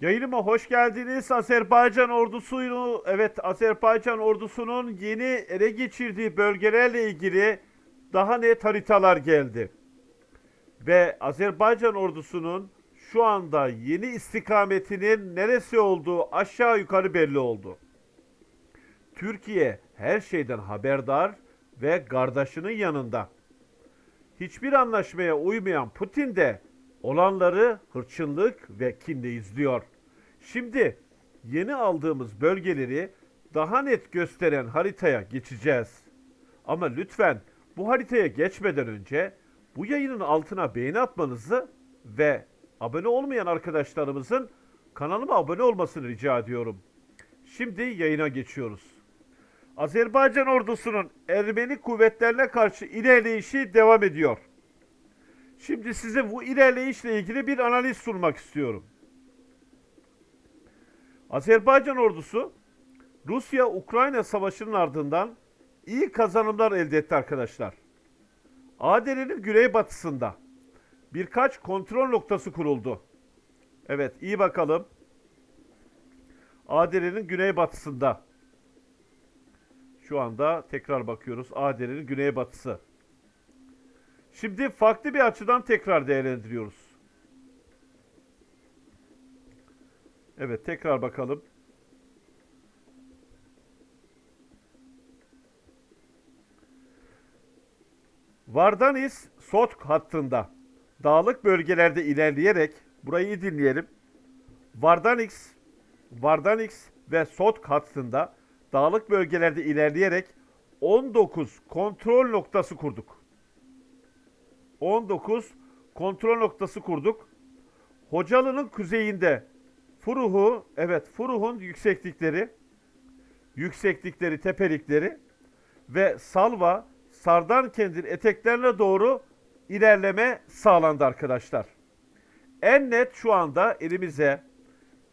Yayınıma hoş geldiniz. Azerbaycan ordusunu, evet Azerbaycan ordusunun yeni ele geçirdiği bölgelerle ilgili daha net haritalar geldi. Ve Azerbaycan ordusunun şu anda yeni istikametinin neresi olduğu aşağı yukarı belli oldu. Türkiye her şeyden haberdar ve kardeşinin yanında. Hiçbir anlaşmaya uymayan Putin de olanları hırçınlık ve kinle izliyor. Şimdi yeni aldığımız bölgeleri daha net gösteren haritaya geçeceğiz. Ama lütfen bu haritaya geçmeden önce bu yayının altına beğeni atmanızı ve abone olmayan arkadaşlarımızın kanalıma abone olmasını rica ediyorum. Şimdi yayına geçiyoruz. Azerbaycan ordusunun Ermeni kuvvetlerine karşı ilerleyişi devam ediyor. Şimdi size bu ilerleyişle ilgili bir analiz sunmak istiyorum. Azerbaycan ordusu Rusya-Ukrayna savaşının ardından iyi kazanımlar elde etti arkadaşlar. Adere'nin güneybatısında birkaç kontrol noktası kuruldu. Evet iyi bakalım. Adere'nin güneybatısında. Şu anda tekrar bakıyoruz. Adere'nin güneybatısı. Şimdi farklı bir açıdan tekrar değerlendiriyoruz. Evet tekrar bakalım. Vardanis Sotk hattında dağlık bölgelerde ilerleyerek burayı dinleyelim. Vardanix, Vardanix ve Sotk hattında dağlık bölgelerde ilerleyerek 19 kontrol noktası kurduk. 19 kontrol noktası kurduk. Hocalı'nın kuzeyinde Furuh'u, evet Furuh'un yükseklikleri, yükseklikleri, tepelikleri ve Salva, Sardankent'in eteklerine doğru ilerleme sağlandı arkadaşlar. En net şu anda elimize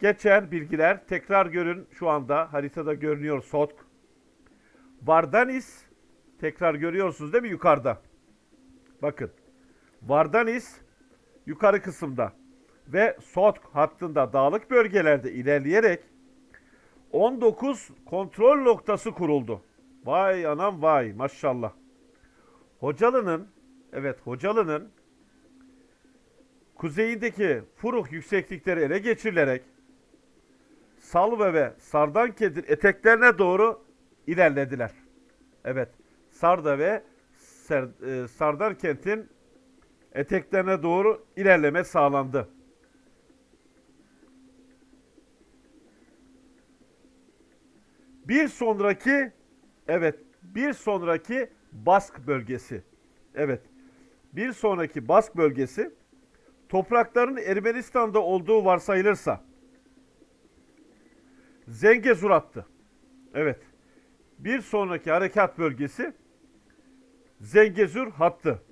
geçen bilgiler tekrar görün şu anda haritada görünüyor Sotk. Vardanis tekrar görüyorsunuz değil mi yukarıda? Bakın. Vardanis yukarı kısımda ve Sotk hattında dağlık bölgelerde ilerleyerek 19 kontrol noktası kuruldu. Vay anam vay maşallah. Hocalı'nın evet Hocalı'nın kuzeyindeki Furuk yükseklikleri ele geçirilerek Salve ve Sardanked'in eteklerine doğru ilerlediler. Evet, Sarda ve Ser, e, Sardankent'in eteklerine doğru ilerleme sağlandı. Bir sonraki evet bir sonraki Bask bölgesi. Evet. Bir sonraki Bask bölgesi toprakların Ermenistan'da olduğu varsayılırsa Zengezur attı. Evet. Bir sonraki harekat bölgesi Zengezur hattı.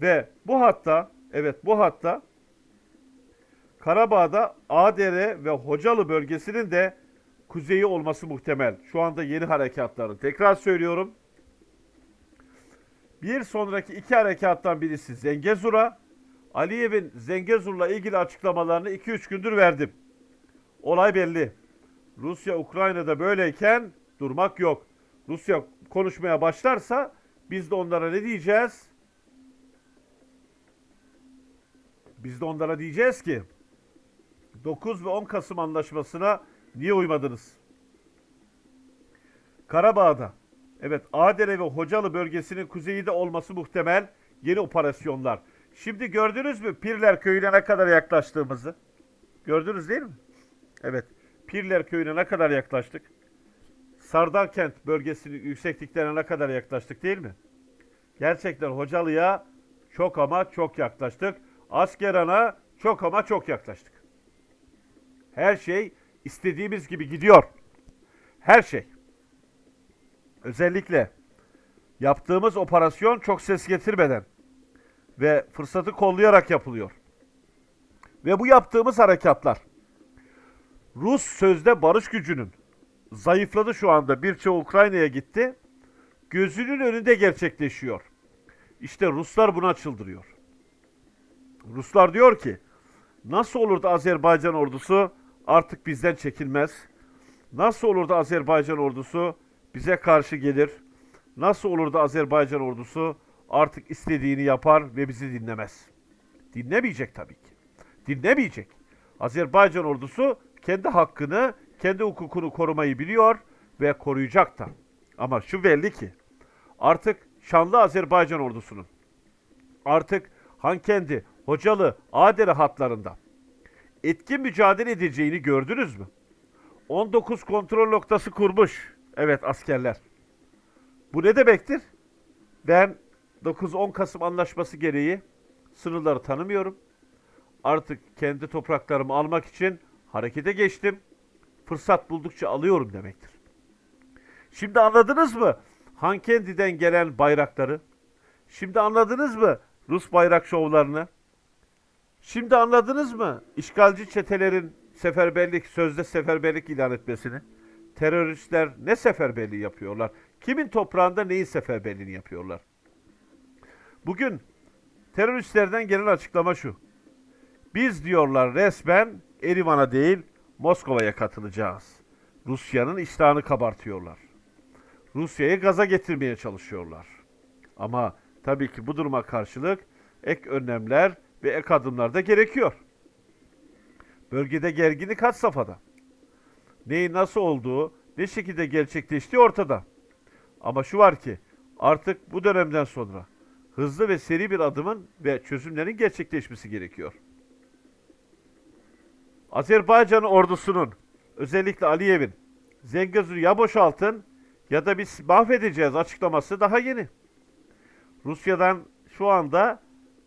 Ve bu hatta evet bu hatta Karabağ'da ADR ve Hocalı bölgesinin de kuzeyi olması muhtemel. Şu anda yeni harekatların. Tekrar söylüyorum. Bir sonraki iki harekattan birisi Zengezur'a. Aliyev'in Zengezur'la ilgili açıklamalarını 2-3 gündür verdim. Olay belli. Rusya Ukrayna'da böyleyken durmak yok. Rusya konuşmaya başlarsa biz de onlara ne diyeceğiz? Biz de onlara diyeceğiz ki 9 ve 10 Kasım anlaşmasına niye uymadınız? Karabağ'da evet Adere ve Hocalı bölgesinin kuzeyinde olması muhtemel yeni operasyonlar. Şimdi gördünüz mü Pirler köyüne ne kadar yaklaştığımızı? Gördünüz değil mi? Evet. Pirler köyüne ne kadar yaklaştık? Sardankent bölgesinin yüksekliklerine ne kadar yaklaştık değil mi? Gerçekten Hocalı'ya çok ama çok yaklaştık. Askeran'a çok ama çok yaklaştık. Her şey istediğimiz gibi gidiyor. Her şey. Özellikle yaptığımız operasyon çok ses getirmeden ve fırsatı kollayarak yapılıyor. Ve bu yaptığımız harekatlar Rus sözde barış gücünün zayıfladı şu anda. Birçoğu Ukrayna'ya gitti. Gözünün önünde gerçekleşiyor. İşte Ruslar buna çıldırıyor. Ruslar diyor ki nasıl olur da Azerbaycan ordusu artık bizden çekilmez. Nasıl olur da Azerbaycan ordusu bize karşı gelir? Nasıl olur da Azerbaycan ordusu artık istediğini yapar ve bizi dinlemez? Dinlemeyecek tabii ki. Dinlemeyecek. Azerbaycan ordusu kendi hakkını, kendi hukukunu korumayı biliyor ve koruyacak da. Ama şu belli ki artık şanlı Azerbaycan ordusunun artık Hankendi, Hocalı, Adere hatlarında etkin mücadele edeceğini gördünüz mü? 19 kontrol noktası kurmuş. Evet askerler. Bu ne demektir? Ben 9-10 Kasım anlaşması gereği sınırları tanımıyorum. Artık kendi topraklarımı almak için harekete geçtim. Fırsat buldukça alıyorum demektir. Şimdi anladınız mı? Hankendi'den gelen bayrakları. Şimdi anladınız mı Rus bayrak şovlarını? Şimdi anladınız mı işgalci çetelerin seferberlik, sözde seferberlik ilan etmesini? Teröristler ne seferberliği yapıyorlar? Kimin toprağında neyin seferberliğini yapıyorlar? Bugün teröristlerden gelen açıklama şu. Biz diyorlar resmen Erivan'a değil Moskova'ya katılacağız. Rusya'nın iştahını kabartıyorlar. Rusya'yı gaza getirmeye çalışıyorlar. Ama tabii ki bu duruma karşılık ek önlemler ve ek adımlar da gerekiyor. Bölgede gerginlik had safhada. Neyin nasıl olduğu, ne şekilde gerçekleştiği ortada. Ama şu var ki artık bu dönemden sonra hızlı ve seri bir adımın ve çözümlerin gerçekleşmesi gerekiyor. Azerbaycan ordusunun özellikle Aliyev'in Zengezur'u ya boşaltın ya da biz mahvedeceğiz açıklaması daha yeni. Rusya'dan şu anda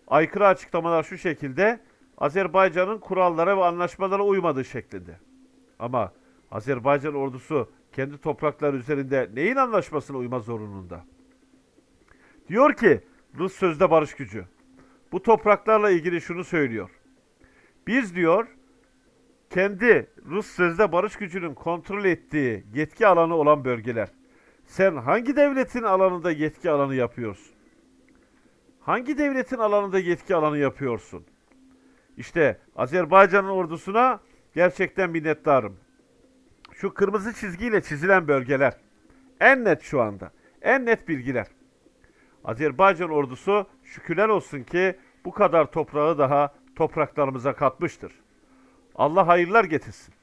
aykırı açıklamalar şu şekilde Azerbaycan'ın kurallara ve anlaşmalara uymadığı şeklinde. Ama Azerbaycan ordusu kendi toprakları üzerinde neyin anlaşmasına uyma zorunluluğunda? Diyor ki Rus sözde barış gücü. Bu topraklarla ilgili şunu söylüyor. Biz diyor kendi Rus sözde barış gücünün kontrol ettiği yetki alanı olan bölgeler. Sen hangi devletin alanında yetki alanı yapıyorsun? Hangi devletin alanında yetki alanı yapıyorsun? İşte Azerbaycan'ın ordusuna gerçekten minnettarım. Şu kırmızı çizgiyle çizilen bölgeler en net şu anda. En net bilgiler. Azerbaycan ordusu şükürler olsun ki bu kadar toprağı daha topraklarımıza katmıştır. Allah hayırlar getirsin.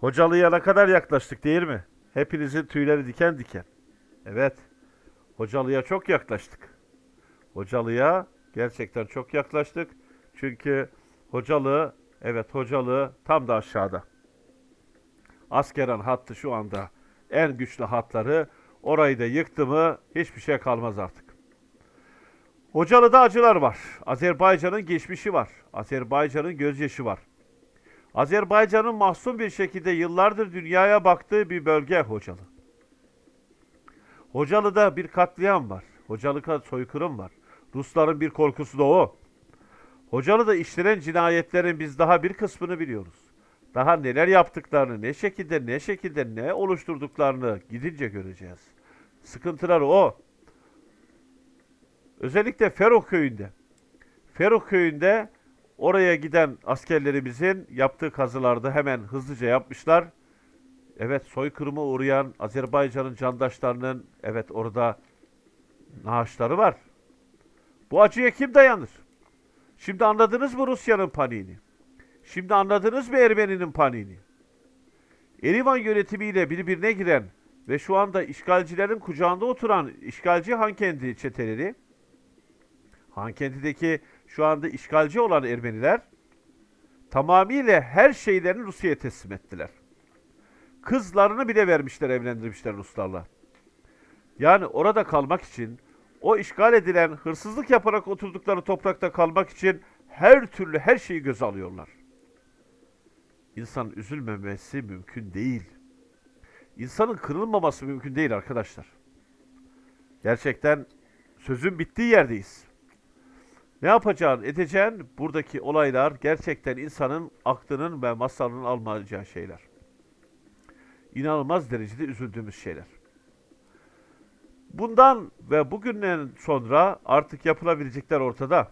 Hocalı'ya ne kadar yaklaştık değil mi? Hepinizin tüyleri diken diken. Evet. Hocalı'ya çok yaklaştık. Hocalı'ya gerçekten çok yaklaştık. Çünkü Hocalı, evet Hocalı tam da aşağıda. Askeren hattı şu anda en güçlü hatları. Orayı da yıktı mı hiçbir şey kalmaz artık. Hocalı'da acılar var. Azerbaycan'ın geçmişi var. Azerbaycan'ın gözyaşı var. Azerbaycan'ın mahzun bir şekilde yıllardır dünyaya baktığı bir bölge Hocalı. Hocalı'da bir katliam var. Hocalı'da soykırım var. Rusların bir korkusu da o. Hocalı'da işlenen cinayetlerin biz daha bir kısmını biliyoruz. Daha neler yaptıklarını, ne şekilde, ne şekilde, ne oluşturduklarını gidince göreceğiz. Sıkıntılar o. Özellikle Ferok köyünde. Ferok köyünde oraya giden askerlerimizin yaptığı kazılarda hemen hızlıca yapmışlar. Evet soykırıma uğrayan Azerbaycan'ın candaşlarının evet orada naaşları var. Bu acıya kim dayanır? Şimdi anladınız mı Rusya'nın paniğini? Şimdi anladınız mı Ermeni'nin paniğini? Erivan yönetimiyle birbirine giren ve şu anda işgalcilerin kucağında oturan işgalci Hankendi çeteleri, Hankendi'deki şu anda işgalci olan Ermeniler tamamıyla her şeylerini Rusya'ya teslim ettiler. Kızlarını bile vermişler, evlendirmişler Ruslarla. Yani orada kalmak için, o işgal edilen, hırsızlık yaparak oturdukları toprakta kalmak için her türlü her şeyi göze alıyorlar. İnsan üzülmemesi mümkün değil. İnsanın kırılmaması mümkün değil arkadaşlar. Gerçekten sözün bittiği yerdeyiz. Ne yapacağın, edeceğin buradaki olaylar gerçekten insanın aklının ve masalının almayacağı şeyler. İnanılmaz derecede üzüldüğümüz şeyler. Bundan ve bugünden sonra artık yapılabilecekler ortada.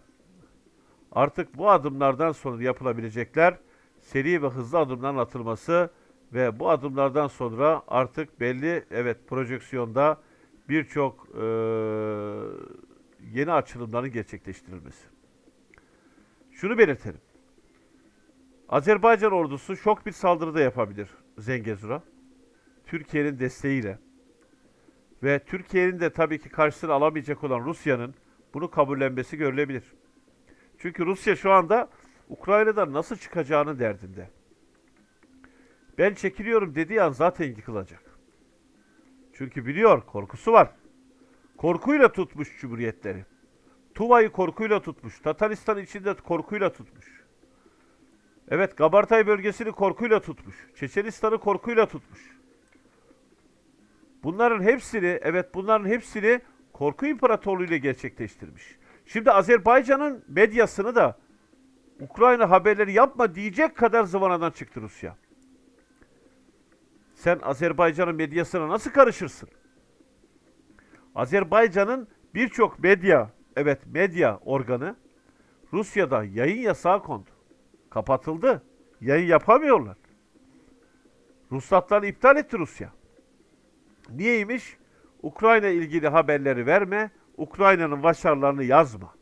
Artık bu adımlardan sonra yapılabilecekler seri ve hızlı adımların atılması ve bu adımlardan sonra artık belli evet projeksiyonda birçok eee, yeni açılımların gerçekleştirilmesi. Şunu belirtelim. Azerbaycan ordusu şok bir saldırı da yapabilir Zengezur'a. Türkiye'nin desteğiyle ve Türkiye'nin de tabii ki karşısına alamayacak olan Rusya'nın bunu kabullenmesi görülebilir. Çünkü Rusya şu anda Ukrayna'dan nasıl çıkacağını derdinde. Ben çekiliyorum dediği an zaten yıkılacak. Çünkü biliyor, korkusu var. Korkuyla tutmuş cumhuriyetleri. Tuva'yı korkuyla tutmuş. Tataristan içinde korkuyla tutmuş. Evet, Gabartay bölgesini korkuyla tutmuş. Çeçenistan'ı korkuyla tutmuş. Bunların hepsini, evet bunların hepsini korku imparatorluğu ile gerçekleştirmiş. Şimdi Azerbaycan'ın medyasını da Ukrayna haberleri yapma diyecek kadar zıvanadan çıktı Rusya. Sen Azerbaycan'ın medyasına nasıl karışırsın? Azerbaycan'ın birçok medya, evet medya organı Rusya'da yayın yasağı kondu. Kapatıldı. Yayın yapamıyorlar. Ruhsatlarını iptal etti Rusya. Niyeymiş? Ukrayna ilgili haberleri verme, Ukrayna'nın başarılarını yazma.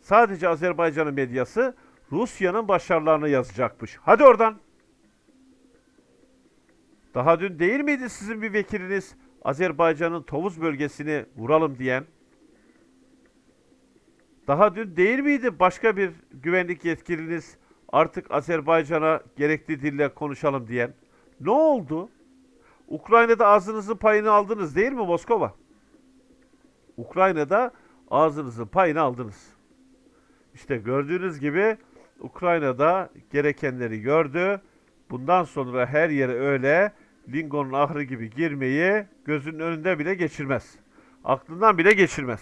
Sadece Azerbaycan'ın medyası Rusya'nın başarılarını yazacakmış. Hadi oradan. Daha dün değil miydi sizin bir vekiliniz Azerbaycan'ın Tovuz bölgesini vuralım diyen? Daha dün değil miydi başka bir güvenlik yetkiliniz artık Azerbaycan'a gerekli dille konuşalım diyen? Ne oldu? Ukrayna'da ağzınızın payını aldınız değil mi Moskova? Ukrayna'da ağzınızın payını aldınız. İşte gördüğünüz gibi Ukrayna'da gerekenleri gördü. Bundan sonra her yere öyle Lingo'nun ahırı gibi girmeyi gözünün önünde bile geçirmez. Aklından bile geçirmez.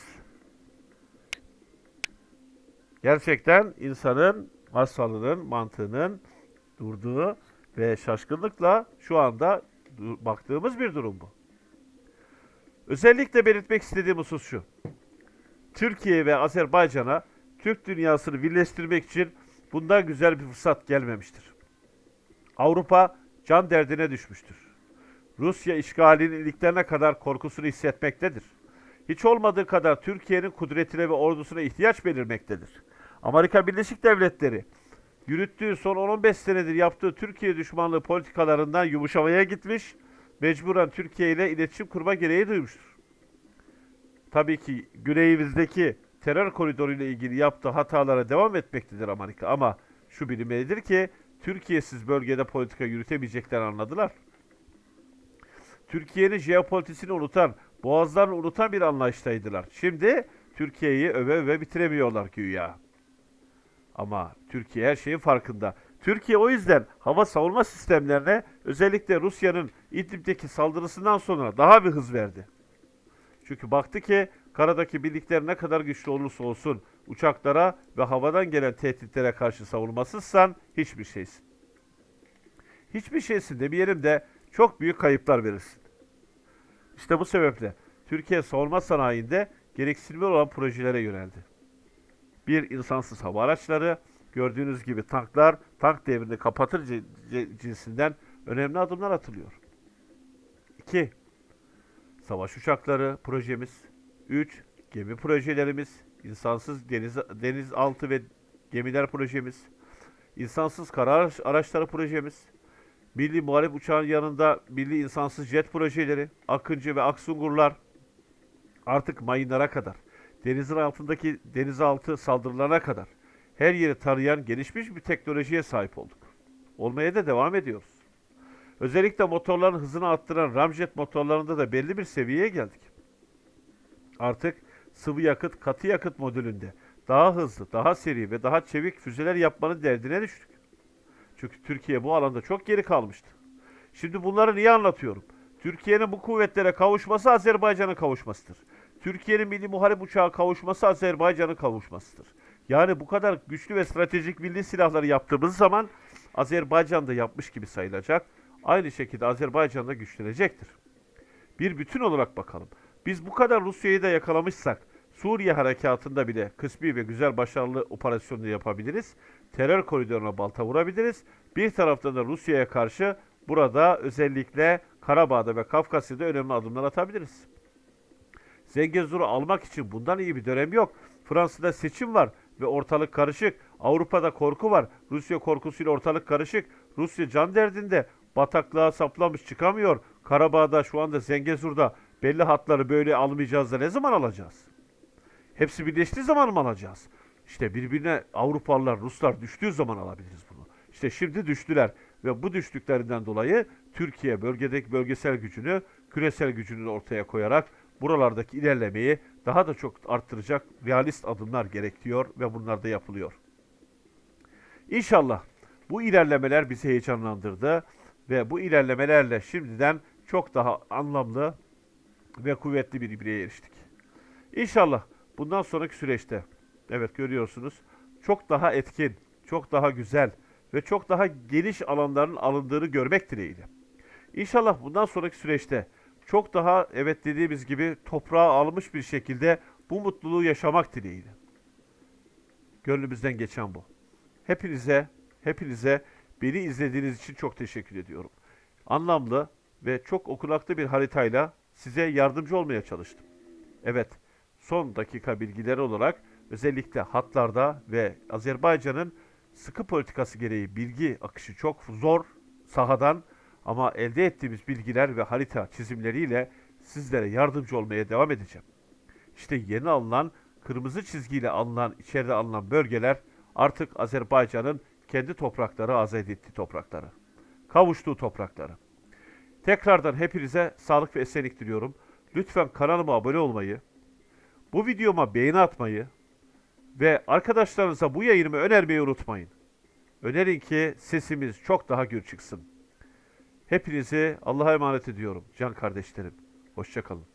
Gerçekten insanın hastalığının, mantığının durduğu ve şaşkınlıkla şu anda baktığımız bir durum bu. Özellikle belirtmek istediğim husus şu. Türkiye ve Azerbaycan'a Türk dünyasını birleştirmek için bundan güzel bir fırsat gelmemiştir. Avrupa can derdine düşmüştür. Rusya işgalinin iliklerine kadar korkusunu hissetmektedir. Hiç olmadığı kadar Türkiye'nin kudretine ve ordusuna ihtiyaç belirmektedir. Amerika Birleşik Devletleri yürüttüğü son 10-15 senedir yaptığı Türkiye düşmanlığı politikalarından yumuşamaya gitmiş, mecburen Türkiye ile iletişim kurma gereği duymuştur. Tabii ki güneyimizdeki terör koridoru ile ilgili yaptığı hatalara devam etmektedir Amerika ama şu bilinmelidir ki Türkiye'siz bölgede politika yürütemeyeceklerini anladılar. Türkiye'nin jeopolitisini unutan, boğazlarını unutan bir anlayıştaydılar. Şimdi Türkiye'yi öve öve bitiremiyorlar güya. Ama Türkiye her şeyin farkında. Türkiye o yüzden hava savunma sistemlerine özellikle Rusya'nın İdlib'deki saldırısından sonra daha bir hız verdi. Çünkü baktı ki karadaki birlikler ne kadar güçlü olursa olsun uçaklara ve havadan gelen tehditlere karşı savunmasızsan hiçbir şeysin. Hiçbir şeysin demeyelim de çok büyük kayıplar verirsin. İşte bu sebeple Türkiye savunma sanayinde gereksinimli olan projelere yöneldi. Bir insansız hava araçları, gördüğünüz gibi tanklar, tank devrini kapatır ci- ci- cinsinden önemli adımlar atılıyor. 2. Savaş uçakları projemiz. 3. Gemi projelerimiz. insansız deniz, denizaltı ve gemiler projemiz. insansız kara araç- araçları projemiz. Milli Muharip Uçağın yanında milli insansız jet projeleri, Akıncı ve Aksungurlar artık mayınlara kadar, denizin altındaki denizaltı saldırılarına kadar her yeri tarayan gelişmiş bir teknolojiye sahip olduk. Olmaya da devam ediyoruz. Özellikle motorların hızını arttıran ramjet motorlarında da belli bir seviyeye geldik. Artık sıvı yakıt, katı yakıt modülünde daha hızlı, daha seri ve daha çevik füzeler yapmanın derdine düştük. Çünkü Türkiye bu alanda çok geri kalmıştı. Şimdi bunları niye anlatıyorum? Türkiye'nin bu kuvvetlere kavuşması Azerbaycan'ın kavuşmasıdır. Türkiye'nin milli muharip uçağı kavuşması Azerbaycan'ın kavuşmasıdır. Yani bu kadar güçlü ve stratejik milli silahları yaptığımız zaman Azerbaycan da yapmış gibi sayılacak. Aynı şekilde Azerbaycan da güçlenecektir. Bir bütün olarak bakalım. Biz bu kadar Rusya'yı da yakalamışsak Suriye harekatında bile kısmi ve güzel başarılı operasyonları yapabiliriz. Terör koridoruna balta vurabiliriz. Bir taraftan da Rusya'ya karşı burada özellikle Karabağ'da ve Kafkasya'da önemli adımlar atabiliriz. Zengezur'u almak için bundan iyi bir dönem yok. Fransa'da seçim var ve ortalık karışık. Avrupa'da korku var. Rusya korkusuyla ortalık karışık. Rusya can derdinde. Bataklığa saplamış çıkamıyor. Karabağ'da şu anda Zengezur'da belli hatları böyle almayacağız da ne zaman alacağız? Hepsi birleştiği zaman mı alacağız? İşte birbirine Avrupalılar, Ruslar düştüğü zaman alabiliriz bunu. İşte şimdi düştüler ve bu düştüklerinden dolayı Türkiye bölgedeki bölgesel gücünü, küresel gücünü ortaya koyarak buralardaki ilerlemeyi daha da çok arttıracak realist adımlar gerekiyor ve bunlar da yapılıyor. İnşallah bu ilerlemeler bizi heyecanlandırdı ve bu ilerlemelerle şimdiden çok daha anlamlı ve kuvvetli bir bireye eriştik. İnşallah bundan sonraki süreçte evet görüyorsunuz çok daha etkin, çok daha güzel ve çok daha geniş alanların alındığını görmek dileğiyle. İnşallah bundan sonraki süreçte çok daha evet dediğimiz gibi toprağa almış bir şekilde bu mutluluğu yaşamak dileğiyle. Gönlümüzden geçen bu. Hepinize, hepinize beni izlediğiniz için çok teşekkür ediyorum. Anlamlı ve çok okunaklı bir haritayla size yardımcı olmaya çalıştım. Evet, son dakika bilgileri olarak özellikle hatlarda ve Azerbaycan'ın sıkı politikası gereği bilgi akışı çok zor sahadan ama elde ettiğimiz bilgiler ve harita çizimleriyle sizlere yardımcı olmaya devam edeceğim. İşte yeni alınan kırmızı çizgiyle alınan içeride alınan bölgeler artık Azerbaycan'ın kendi toprakları, azad ettiği toprakları, kavuştuğu toprakları. Tekrardan hepinize sağlık ve esenlik diliyorum. Lütfen kanalıma abone olmayı, bu videoma beğeni atmayı ve arkadaşlarınıza bu yayınımı önermeyi unutmayın. Önerin ki sesimiz çok daha gür çıksın. Hepinizi Allah'a emanet ediyorum can kardeşlerim. Hoşçakalın.